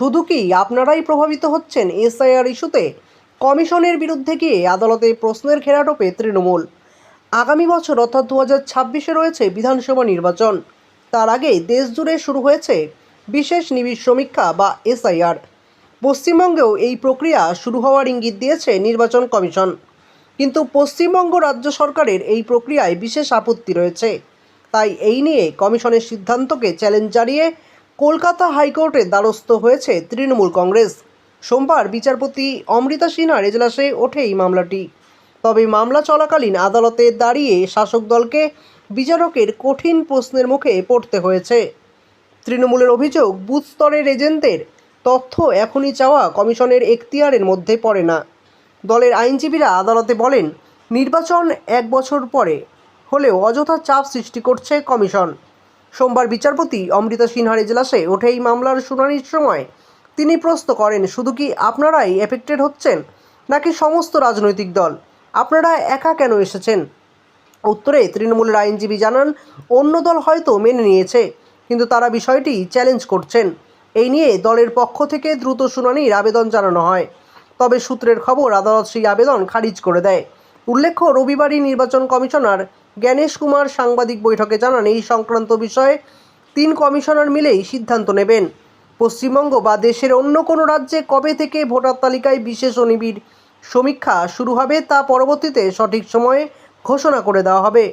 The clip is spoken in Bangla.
শুধু কি আপনারাই প্রভাবিত হচ্ছেন এসআইআর ইস্যুতে? কমিশনের বিরুদ্ধে গিয়ে আদালতে প্রশ্নের ঘেরাটোপে তৃণমূল? আগামী বছর, অর্থাৎ দু হাজার ছাব্বিশে রয়েছে বিধানসভা নির্বাচন। তার আগে দেশ জুড়ে শুরু হয়েছে বিশেষ নিবিড় সমীক্ষা বা এসআইআর। পশ্চিমবঙ্গেও এই প্রক্রিয়া শুরু হওয়ার ইঙ্গিত দিয়েছে নির্বাচন কমিশন। কিন্তু পশ্চিমবঙ্গ রাজ্য সরকারের এই প্রক্রিয়ায় বিশেষ আপত্তি রয়েছে। তাই এই নিয়ে কমিশনের সিদ্ধান্তকে চ্যালেঞ্জ জানিয়ে কলকাতা হাইকোর্টে দ্বারস্থ হয়েছে তৃণমূল কংগ্রেস। সোমবার বিচারপতি অমৃতা সিনহার এজলাসে ওঠে এই মামলাটি। তবে মামলা চলাকালীন আদালতে দাঁড়িয়ে শাসক দলকে বিচারকের কঠিন প্রশ্নের মুখে পড়তে হয়েছে। তৃণমূলের অভিযোগ, বুথ স্তরের এজেন্টদের তথ্য এখনই চাওয়া কমিশনের এখতিয়ারের মধ্যে পড়ে না। দলের আইনজীবীরা আদালতে বলেন, নির্বাচন এক বছর পরে হলেও অযথা চাপ সৃষ্টি করছে কমিশন। সোমবার বিচারপতি অমৃতা সিনহার এজলাসে ওঠে এই মামলার শুনানির সময় তিনি প্রশ্ন করেন, শুধু কি আপনারাই এফেক্টেড হচ্ছেন, নাকি সমস্ত রাজনৈতিক দল? আপনারা একা কেন এসেছেন? উত্তরে তৃণমূলের আইনজীবী জানান, অন্য দল হয়তো মেনে নিয়েছে, কিন্তু তারা বিষয়টি চ্যালেঞ্জ করছেন। এই নিয়ে দলের পক্ষ থেকে দ্রুত শুনানির আবেদন জানানো হয়। তবে সূত্রের খবর, আদালত সেই আবেদন খারিজ করে দেয়। উল্লেখ্য, রবিবারই নির্বাচন কমিশনার জ্ঞানেশ কুমার সাংবাদিক বৈঠকে জানান, এই সংক্রান্ত বিষয়ে তিন কমিশনার মিলেই সিদ্ধান্ত নেবেন। পশ্চিমবঙ্গ বা দেশের অন্য কোনো রাজ্যে কবে থেকে ভোটার তালিকায় বিশেষ অনিবিড় সমীক্ষা শুরু হবে তা পরবর্তীতে সঠিক সময়ে ঘোষণা করে দেওয়া হবে।